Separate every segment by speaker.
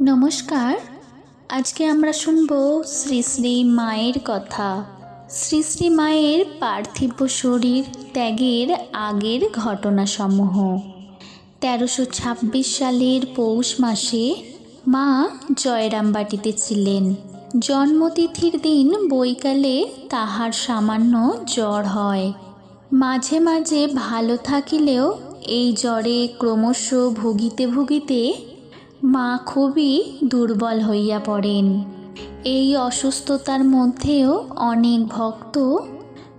Speaker 1: নমস্কার। আজকে আমরা শুনব শ্রী শ্রী মায়ের কথা। শ্রী শ্রী মায়ের পার্থিব শরীর ত্যাগের আগের ঘটনাসমূহ। তেরোশো ছাব্বিশ সালের পৌষ মাসে মা জয়রামবাটিতে ছিলেন। জন্মতিথির দিন বৈকালে তাহার সামান্য জ্বর হয়। মাঝে মাঝে ভালো থাকিলেও এই জ্বরে ক্রমশ ভুগিতে ভুগিতে মা খুবই দুর্বল হইয়া পড়েন। এই অসুস্থতার মধ্যেও অনেক ভক্ত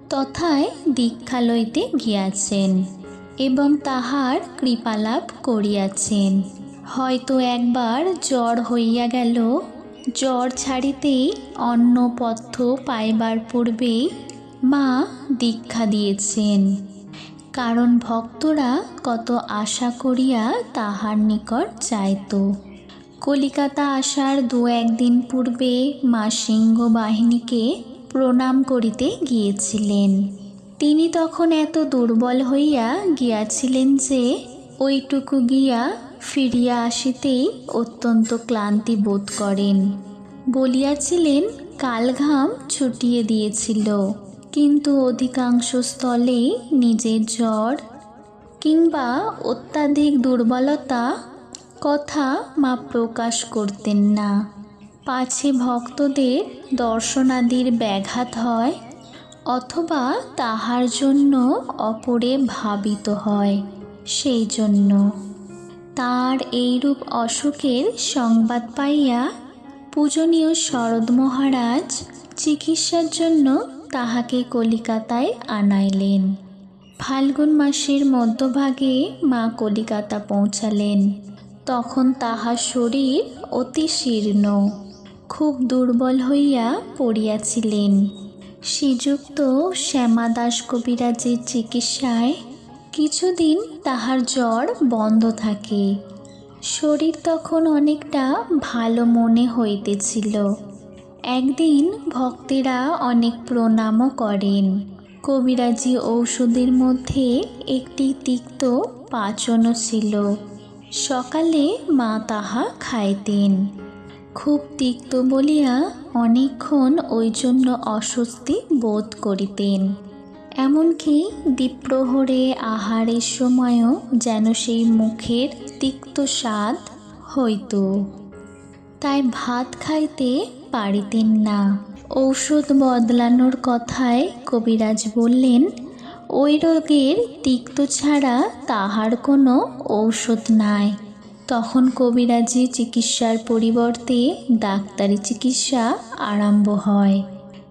Speaker 1: তথায় দীক্ষা লইতে গিয়াছেন এবং তাহার কৃপালাভ করিয়াছেন। হয়তো একবার জ্বর হইয়া গেল, জ্বর ছাড়িতেই অন্য পথ্য পাইবার পূর্বেই মা দীক্ষা দিয়েছেন। কারণ ভক্তরা কত আশা করিয়া তাহার নিকট যাইত। কলিকাতা আসার দু একদিন পূর্বে মা সিংহ বাহিনীকে প্রণাম করিতে গিয়েছিলেন। তিনি তখন এত দুর্বল হইয়া গিয়াছিলেন যে ওইটুকু গিয়া ফিরিয়া আসিতেই অত্যন্ত ক্লান্তি বোধ করেন। বলিয়াছিলেন, কালঘাম ছুটিয়ে দিয়েছিল, কিন্তু অধিকাংশ স্থলেই নিজের জ্বর কিংবা অত্যাধিক দুর্বলতা কথা মা প্রকাশ করতেন না। পাছে ভক্তদের দর্শনাদির ব্যাঘাত হয় অথবা তাহার জন্য অপরে ভাবিত হয় সেই জন্য। তার এইরূপ অসুখের সংবাদ পাইয়া পূজনীয় শরৎ মহারাজ চিকিৎসার জন্য তাহাকে কলিকাতায় আনাইলেন। ফাল্গুন মাসের মধ্যভাগে মা কলিকাতা পৌঁছালেন। তখন তাহার শরীর অতি শীর্ণ, খুব দুর্বল হইয়া পড়িয়াছিলেন। শ্রীযুক্ত শ্যামাদাস কবিরাজের চিকিৎসায় কিছুদিন তাহার জ্বর বন্ধ থাকে। শরীর তখন অনেকটা ভালো মনে হইতেছিল। একদিন ভক্তেরা অনেক প্রণামও করেন। কবিরাজি ঔষধের মধ্যে একটি তিক্ত পাচনও ছিল। সকালে মা তাহা খাইতেন। খুব তিক্ত বলিয়া অনেকক্ষণ ওই জন্য অস্বস্তি বোধ করিতেন। এমনকি দ্বীপ্রহরে আহারের সময়ও যেন সেই মুখের তিক্ত স্বাদ হইত। তাই ভাত খাইতে পারিতেন না। ঔষধ বদলানোর কথায় কবিরাজ বললেন ওই রোগের তিক্ত ছাড়া তাহার কোনো ঔষধ নাই। তখন কবিরাজি চিকিৎসার পরিবর্তে ডাক্তারি চিকিৎসা আরম্ভ হয়।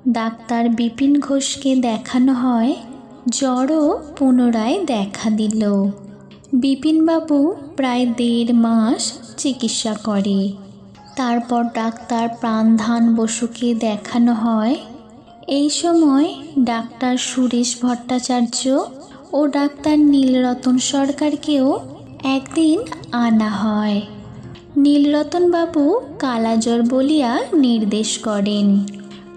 Speaker 1: ডাক্তার বিপিন ঘোষকে দেখানো হয়, জ্বরও পুনরায় দেখা দিল। বিপিনবাবু প্রায় দেড় মাস চিকিৎসা করে। তারপর ডাক্তার প্রাণধান বসুকে দেখানো হয় এই সময় ডাক্তার সুরেশ ভট্টাচার্য ও ডাক্তার নীলরতন সরকারকেও একদিন আনা হয়। নীলরতনবাবু কালাজ্বর বলিয়া নির্দেশ করেন।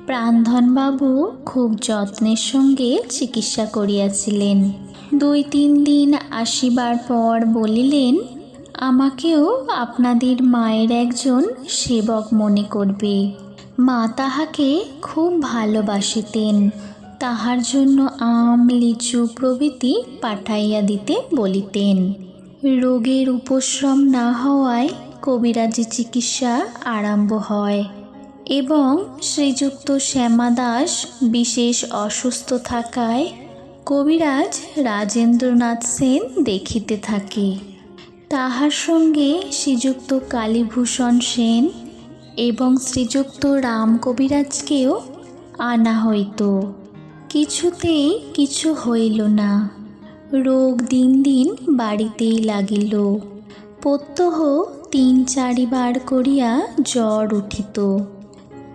Speaker 1: প্রাণধনবাবু খুব যত্নের সঙ্গে চিকিৎসা করিয়াছিলেন। দুই তিন দিন আসিবার পর বলিলেন, আমাকেও আপনাদের মায়ের একজন সেবক মনে করবে। মা তাহাকে খুব ভালোবাসিতেন। তাহার জন্য আম, লিচু প্রভৃতি পাঠাইয়া দিতে বলিতেন। রোগের উপশ্রম না হওয়ায় কবিরাজি চিকিৎসা আরম্ভ হয় এবং শ্রীযুক্ত শ্যামা দাস বিশেষ অসুস্থ থাকায় কবিরাজ রাজেন্দ্রনাথ সেন দেখিতে থাকে। তাহার সঙ্গে শ্রীযুক্ত কালীভূষণ সেন এবং শ্রীযুক্ত রাম কবিরাজকেও আনা হইত। কিছুতেই কিছু হইল না। রোগ দিন দিন বাড়িতেই লাগিল। প্রত্যহ তিন চারিবার করিয়া জ্বর উঠিত।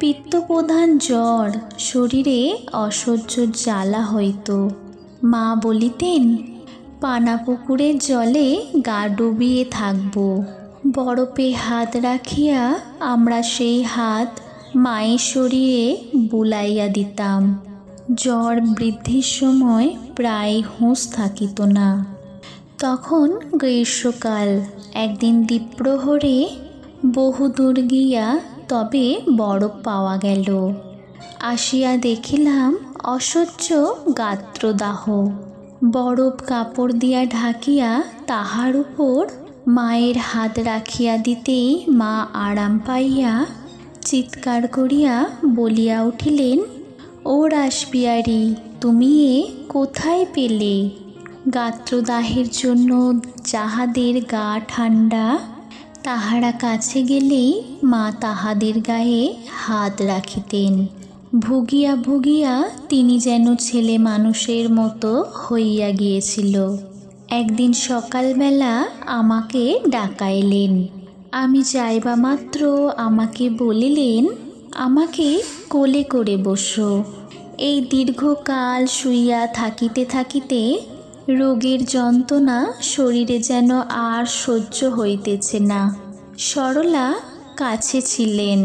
Speaker 1: পিত্তপ্রধান জ্বর শরীরে অসহ্য জ্বালা হইত। মা বলিতেন, পানাপুকুরের জলে গা ডুবিয়ে থাকব। বরফে হাত রাখিয়া আমরা সেই হাত মায়ের সরিয়ে বুলাইয়া দিতাম। জ্বর বৃদ্ধির সময় প্রায় হুঁশ থাকিত না। তখন গ্রীষ্মকাল, একদিন দ্বীপ্রহরে বহুদূর গিয়া তবে বরফ পাওয়া গেল। আসিয়া দেখিলাম অসহ্য গাত্রদাহ। বরফ কাপড় দিয়া ঢাকিয়া তাহার উপর মায়ের হাত রাখিয়া দিতেই মা আরাম পাইয়া চিৎকার করিয়া বলিয়া উঠিলেন, ও রাসবিহারী, তুমি এ কোথায় পেলে? গাত্রদাহের জন্য যাহাদের গা ঠান্ডা তাহারা কাছে গেলেই মা তাহাদের গায়ে হাত রাখিতেন। ভুগিয়া ভুগিয়া তিনি যেন ছেলে মানুষের মতো হইয়া গিয়েছিল। একদিন সকালবেলা আমাকে ডাকাইলেন। আমি যাইবা মাত্র আমাকে বলিলেন, আমাকে কোলে করে বসো। এই দীর্ঘকাল শুইয়া থাকিতে থাকিতে রোগের যন্ত্রণা শরীরে যেন আর সহ্য হইতেছে না। সরলা কাছে ছিলেন।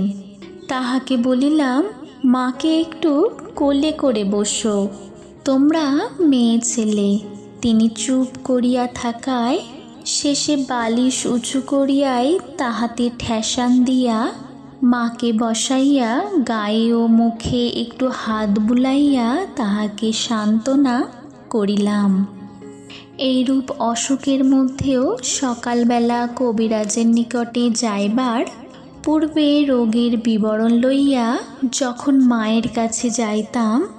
Speaker 1: তাহাকে বলিলাম, মাকে একটু কোলে করে বসো। তোমরা মেয়ে ছেলে। তিনি চুপ করিয়া থাকায়, শেষে বালিশ উঁচু করিয়াই তাহাতে ঠেসান দিয়া মাকে বসাইয়া গায়ে ও মুখে একটু হাত বুলাইয়া তাহাকে সান্ত্বনা করিলাম। এইরূপ অসুখের মধ্যেও সকালবেলা কবিরাজের নিকটে যাইবার পূর্বে রোগের বিবরণ লইয়া যখন মায়ের কাছে যাইতাম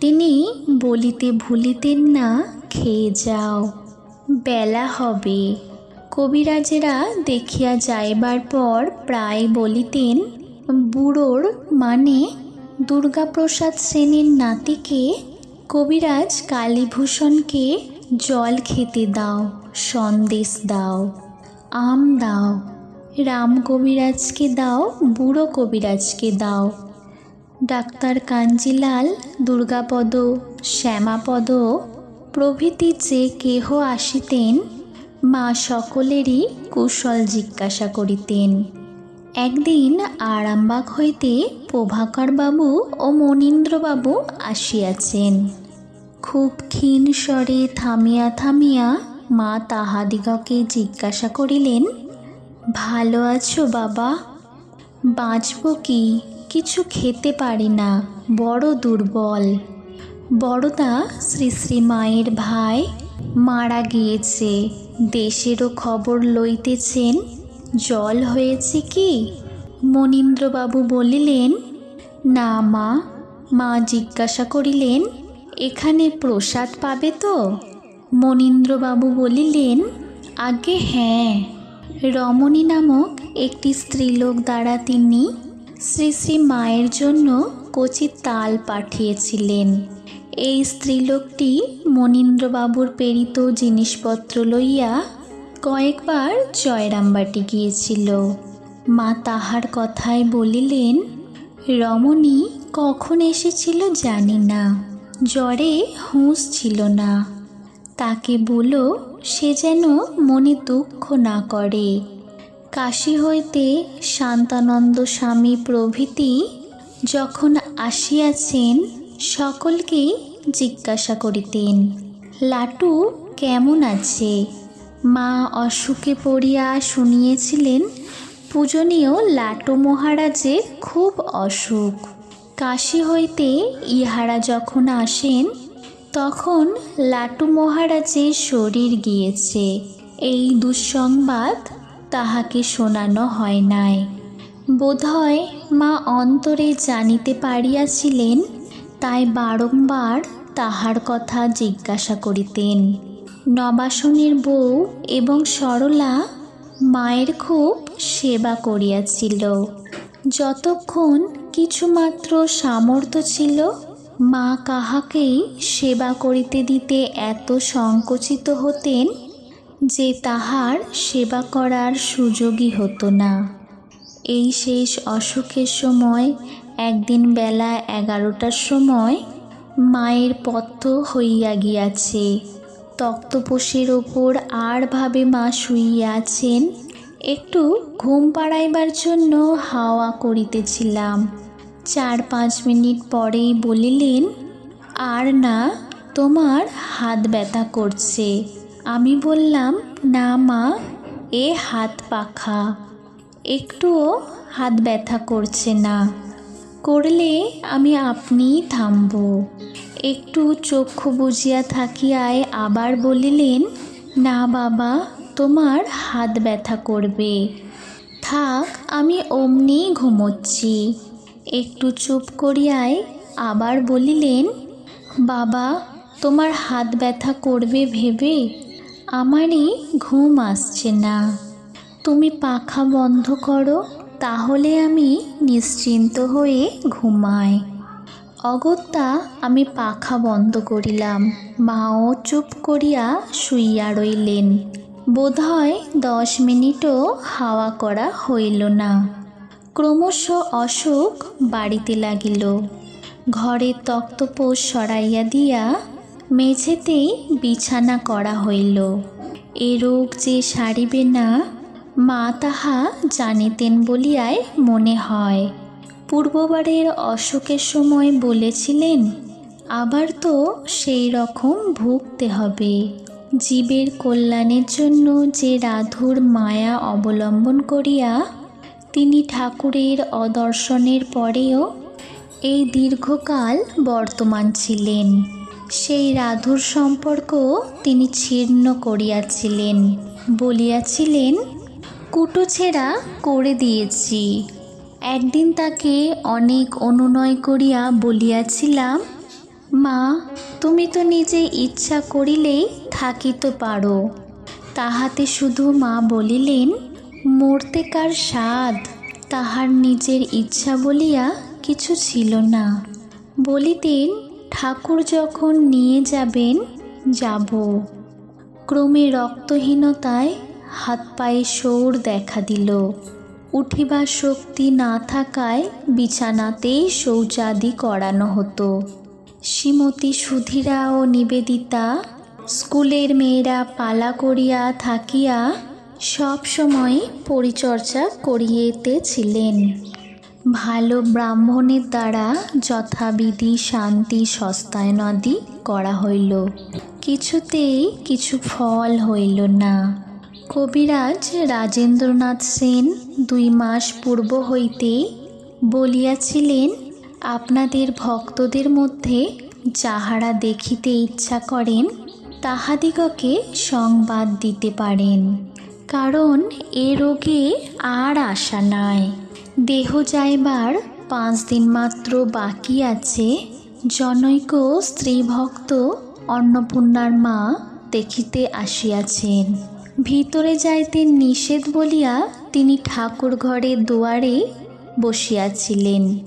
Speaker 1: তিনি বলিতে ভুলিতেন না, খেয়ে যাও, বেলা হবে কবিরাজেরা দেখিয়া যাইবার পর প্রায় বলিতেন, বুড়োর মানে দুর্গাপ্রসাদ সেনের নাতিকে কবিরাজ কালীভূষণকে জল খেতে দাও, সন্দেশ দাও, আম দাও, রাম কবিরাজকে দাও, বুড়ো কবিরাজকে দাও। ডাক্তার কাঞ্জিলাল, দুর্গাপদ, শ্যামাপদ, প্রভৃতি যে কেহ আসিতেন, মা সকলেরই কুশল জিজ্ঞাসা করিতেন। একদিন আরামবাগ হইতে প্রভাকরবাবু ও মনীন্দ্রবাবু আসিয়াছেন। খুব ক্ষীণ স্বরে থামিয়া থামিয়া মা তাহাদিগকে জিজ্ঞাসা করিলেন, ভালো আছো বাবা? বাঁচব কি? কিছু খেতে পারি না, বড় দুর্বল। বড়দা শ্রী শ্রী মায়ের ভাই মারা গিয়েছে। দেশেরও খবর লইতেছেন, জল হয়েছে কি? মনীন্দ্রবাবু বলিলেন, না মা। মা জিজ্ঞাসা করিলেন, এখানে প্রসাদ পাবে তো? মনীন্দ্রবাবু বলিলেন, আগে হ্যাঁ। রমণী নামক একটি স্ত্রীলোক দ্বারা তিনি শ্রী শ্রী মায়ের জন্য কচি তাল পাঠিয়েছিলেন। এই স্ত্রীলোকটি মনীন্দ্রবাবুর প্রেরিত জিনিসপত্র লইয়া কয়েকবার জয়রামবাটি গিয়েছিল। মা তাহার কথায় বলিলেন, রমণী, কখন এসেছিল জানি না। জ্বরে হুঁশ ছিল না। তাকে বলো, সে যেন মনে দুঃখ না করে। কাশী হইতে শান্তানন্দ স্বামী প্রভৃতি যখন আসিয়াছেন, সকলকেই জিজ্ঞাসা করিতেন, লাটু, কেমন আছে? মা অসুখে পড়িয়া শুনিয়েছিলেন, পূজনীয় লাটু মহারাজের খুব অসুখ। কাশী হইতে ইহারা যখন আসেন, তখন লাটু মহারাজের শরীর গিয়েছে। এই দুঃসংবাদ তাহাকে শোনানো হয় নাই। বোধহয় মা অন্তরে জানিতে পারিয়াছিলেন, তাই বারংবার তাহার কথা জিজ্ঞাসা করিতেন। নবাসনের বউ এবং সরলা মায়ের খুব সেবা করিয়াছিল। যতক্ষণ কিছুমাত্র সামর্থ্য ছিল, মা কাহাকেই সেবা করিতে দিতে এত সংকুচিত হতেন যে তাহার সেবা করার সুযোগই হতো না। এই শেষ অসুখের সময়, একদিন বেলা এগারোটার সময়, মায়ের পথ্য হইয়া গিয়াছে। তক্তপোষের ওপর আর ভাবে মা শুইয়াছেন একটু ঘুম পাড়াইবার জন্য হাওয়া করিতেছিলাম। চার পাঁচ মিনিট পরেই বলিলেন, আর না, তোমার হাত ব্যথা করছে। আমি বললাম, না মা, এ হাত পাখা। একটুও হাত ব্যথা করছে না। করলে আমি আপনিই থামব। একটু চক্ষু বুঝিয়া থাকিয়ায় আবার বলিলেন, না বাবা, তোমার হাত ব্যথা করবে। থাক, আমি অমনি ঘুমোচ্ছি। একটু চুপ করিয়ায় আবার বলিলেন, বাবা, তোমার হাত ব্যথা করবে ভেবে আমারই ঘুম আসছে না। তুমি পাখা বন্ধ করো, তাহলে আমি নিশ্চিন্ত হয়ে ঘুমাই। অগত্যা আমি পাখা বন্ধ করিলাম। মাও চুপ করিয়া শুইয়া রইলেন। বোধহয় দশ মিনিটও হাওয়া করা হইল না। ক্রমশ অসুখ বাড়িতে লাগিল। ঘরে তক্তপোষ সরাইয়া দিয়া মেঝেতেই বিছানা করা হইল। এ রোগ যে সারিবে না, মা তাহা জানিতেন বলিয়ায় মনে হয়। পূর্ববারের অসুখের সময় বলেছিলেন, আবার তো সেই রকম ভুগতে হবে। জীবের কল্যাণের জন্য যে রাধুর মায়া অবলম্বন করিয়া তিনি ঠাকুরের অদর্শনের পরেও এই দীর্ঘকাল বর্তমান ছিলেন। সেই রাধুর সম্পর্ক তিনি ছিন্ন করিয়াছিলেন। বলিয়াছিলেন কুটোছেড়া করে দিয়েছি। একদিন তাকে অনেক অনুনয় করিয়া বলিয়াছিলাম, মা, তুমি তো নিজে ইচ্ছা করিলেই থাকিতে পারো তাহাতে শুধু মা বলিলেন, মরতে কার স্বাদ? তাহার নিজের ইচ্ছা বলিয়া কিছু ছিল না বলিতেন ঠাকুর যখন নিয়ে যাবেন, যাব। ক্রমে রক্তহীনতায় হাত পায়ে সৌর দেখা দিল। উঠিবার শক্তি না থাকায় বিছানাতেই শৌচাদি করানো হতো। শ্রীমতী সুধীরা ও নিবেদিতা, স্কুলের মেয়েরা পালা করিয়া থাকিয়া সব সময় পরিচর্যা করিয়েতেছিলেন ভালো ব্রাহ্মণের দ্বারা যথাবিধি শান্তি সস্তায়নাদি করা হইল। কিছুতেই কিছু ফল হইল না। কবিরাজ রাজেন্দ্রনাথ সেন দুই মাস পূর্ব হইতে বলিয়াছিলেন, আপনাদের ভক্তদের মধ্যে যাহারা দেখিতে ইচ্ছা করেন, তাহাদিগকে সংবাদ দিতে পারেন। কারণ এ রোগে আর আশা নাই। দেহ যাইবার পাঁচ দিন মাত্র বাকি আছে, জনৈক স্ত্রী ভক্ত অন্নপূর্ণার মা দেখিতে আসিয়াছেন। ভিতরে যাইতে নিষেধ বলিয়া তিনি ঠাকুর ঘরের দুয়ারে বসিয়াছিলেন।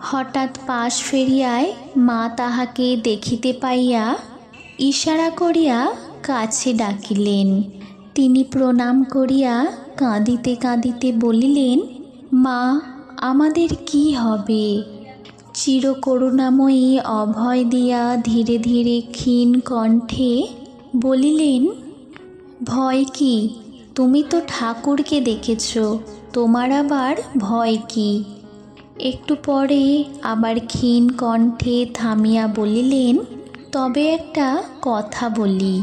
Speaker 1: হঠাৎ পাশ ফেরিয়ায় মা তাহাকে দেখিতে পাইয়া ইশারা করিয়া কাছে ডাকিলেন। তিনি প্রণাম করিয়া কাঁদিতে কাঁদিতে বলিলেন মা, আমাদের কি হবে? চিরকরুণাময়ী অভয় দিয়া ধীরে ধীরে ক্ষীণ কণ্ঠে বলিলেন, ভয় কি? তুমি তো ঠাকুরকে দেখেছ, তোমার আবার ভয় কি? একটু পরে আবার ক্ষীণ কণ্ঠে থামিয়া বলিলেন, তবে একটা কথা বলি।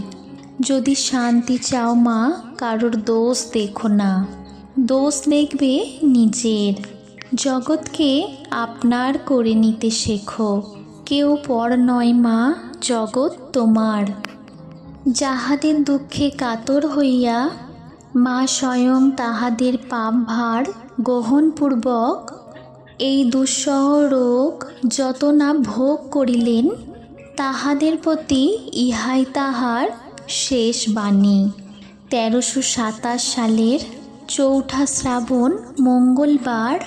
Speaker 1: যদি শান্তি চাও মা, কারোর দোষ দেখো না। দোষ দেখবে নিজের। জগৎকে আপনার করে নিতে শেখো। কেউ পর নয় মা, জগৎ তোমার। যাহাদের দুঃখে কাতর হইয়া মা স্বয়ং তাহাদের পাপ ভার গ্রহণপূর্বক এই দুঃসহ রোগ যত না ভোগ করিলেন, তাহাদের প্রতি ইহাই তাহার শেষ বাণী। তেরোশো সাতাশ সালের চৌঠা শ্রাবণ মঙ্গলবার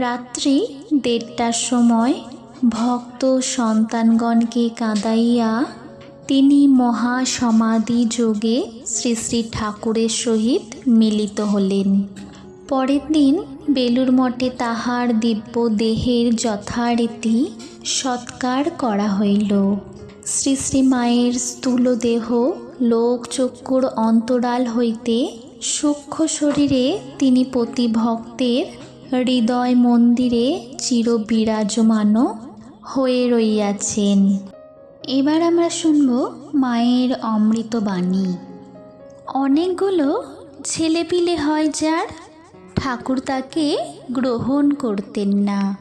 Speaker 1: রাত্রি দেড়টার সময় ভক্ত সন্তানগণকে কাঁদাইয়া তিনি মহাসমাধি যোগে শ্রী শ্রী ঠাকুরের সহিত মিলিত হলেন। পরের দিন বেলুর মঠে তাহার দিব্য দেহের যথারীতি সৎকার করা হইল। শ্রী শ্রী মায়ের স্থূল দেহ লোকচক্ষুর অন্তরাল হইতে সূক্ষ্ম শরীরে তিনি প্রতি ভক্তের হৃদয় মন্দিরে চির বিরাজমানও হয়ে রইয়াছেন। এবার আমরা শুনব মায়ের অমৃত বাণী অনেকগুলো ছেলেপিলে হয় যার ঠাকুর তাকে গ্রহণ করতেন না।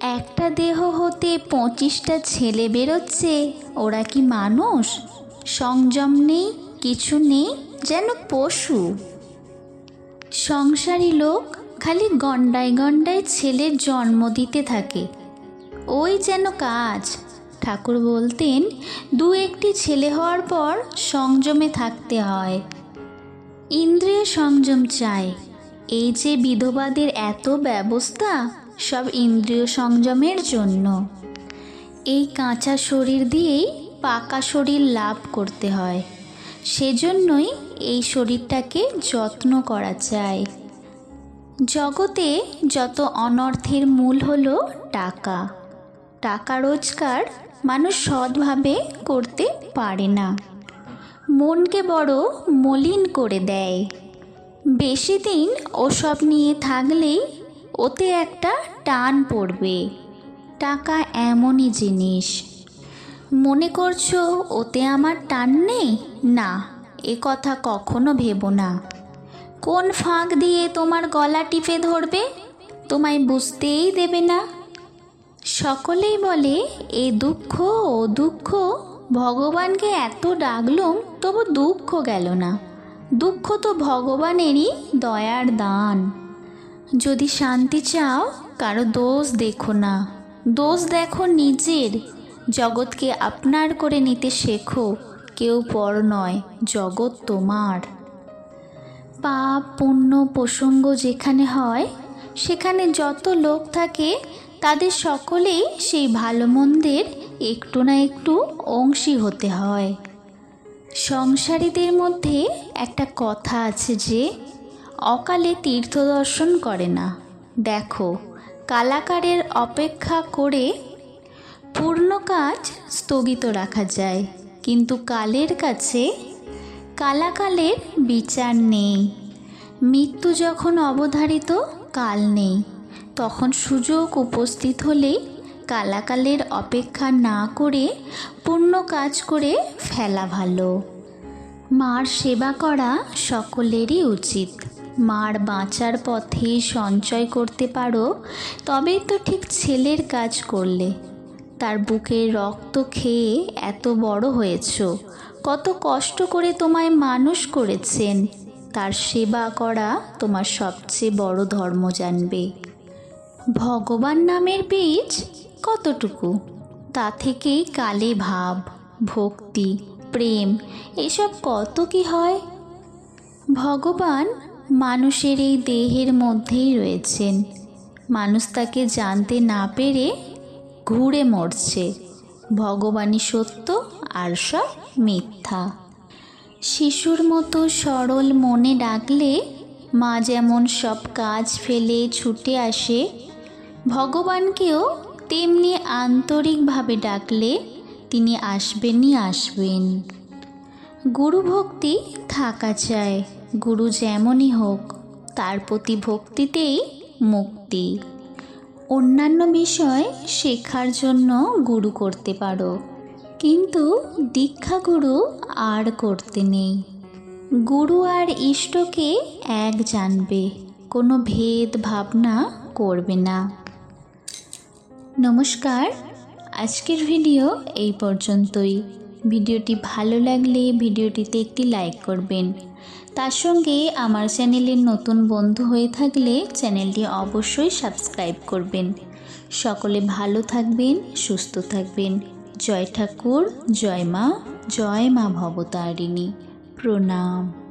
Speaker 1: একটা দেহ হতে পঁচিশটা ছেলে বেরোচ্ছে, ওরা কি মানুষ? সংযম নেই, কিছু নেই? যেন পশু। সংসারী লোক খালি গন্ডায় গন্ডায় ছেলের জন্ম দিতে থাকে। ওই যেন কাজ। ঠাকুর বলতেন, দু একটি ছেলে হওয়ার পর সংযমে থাকতে হয়। ইন্দ্রিয় সংযম চাই। এই যে বিধবাদের এত ব্যবস্থা, সব ইন্দ্রিয় সংযমের জন্য। এই কাঁচা শরীর দিয়েই পাকা শরীর লাভ করতে হয়। সেজন্যই এই শরীরটাকে যত্ন করা চাই জগতে যত অনর্থের মূল হলো টাকা। টাকা রোজগার মানুষ সৎভাবে করতে পারে না। মনকে বড় মলিন করে দেয়। বেশি দিন ওসব নিয়ে থাকলেই ওতে একটা টান পড়বে। টাকা এমনই জিনিস। মনে করছ ওতে আমার টান নেই? না, এ কথা কখনো ভেবো না। কোন ফাঁক দিয়ে তোমার গলা টিপে ধরবে, তোমায় বুঝতেই দেবে না। সকলেই বলে, এ দুঃখ, ও দুঃখ, ভগবানকে এত ডাকলুম, তবু দুঃখ গেল না। দুঃখ তো ভগবানেরই দয়ার দান। যদি শান্তি চাও, কারও দোষ দেখো না। দোষ দেখো নিজের জগৎকে আপনার করে নিতে শেখো, কেউ পর নয়, জগৎ তোমার। পাপ, পুণ্য, প্রসঙ্গ যেখানে হয়, সেখানে যত লোক থাকে, তাদের সকলেই সেই ভালো মন্দের একটু না একটু অংশী হতে হয়। সংসারীদের মধ্যে একটা কথা আছে যে, অকালে তীর্থ দর্শন করে না। দেখো, কালাকারের অপেক্ষা করে পূর্ণ কাজ স্থগিত রাখা যায়। কিন্তু কালের কাছে কালাকালের বিচার নেই। মৃত্যু যখন অবধারিত, কাল নেই। তখন সুযোগ উপস্থিত হলেই কালাকালের অপেক্ষা না করে পূর্ণ কাজ করে ফেলা ভালো। মার সেবা করা সকলেরই উচিত। মার বাঁচার পথে সঞ্চয় করতে পারো, তবেই তো ঠিক ছেলের কাজ করলে। তার বুকের রক্ত খেয়ে এত বড় হয়েছ। কত কষ্ট করে তোমায় মানুষ করেছেন। তার সেবা করা তোমার সবচেয়ে বড় ধর্ম জানবে। ভগবান নামের বীজ কতটুকু? তা থেকেই কালে ভাব, ভক্তি, প্রেম, এসব কত কি হয়? ভগবান মানুষের এই দেহের মধ্যেই রয়েছেন। মানুষ তাকে জানতে না পেরে ঘুরে মরছে। ভগবানই সত্য আর সব মিথ্যা। শিশুর মতো সরল মনে ডাকলে মা যেমন সব কাজ ফেলে ছুটে আসে, ভগবানকেও তেমনি আন্তরিকভাবে ডাকলে তিনি আসবেনই আসবেন। গুরু ভক্তি থাকা চায় গুরু যেমনই হোক, তার প্রতি ভক্তিতেই মুক্তি। অন্যান্য বিষয় শেখার জন্য গুরু করতে পারো। কিন্তু দীক্ষা গুরু আর করতে নেই। গুরু আর ইষ্টকে এক জানবে, কোনো ভেদ ভাবনা করবে না। নমস্কার, আজকের ভিডিও এই পর্যন্তই। ভিডিওটি ভালো লাগলে ভিডিওটিতে একটি লাইক করবেন। তার সঙ্গে আমার চ্যানেলের নতুন বন্ধু হয়ে থাকলে চ্যানেলটি অবশ্যই সাবস্ক্রাইব করবেন। সকলে ভালো থাকবেন, সুস্থ থাকবেন। জয় ঠাকুর, জয় মা জয় মা ভবতারিণী। প্রণাম।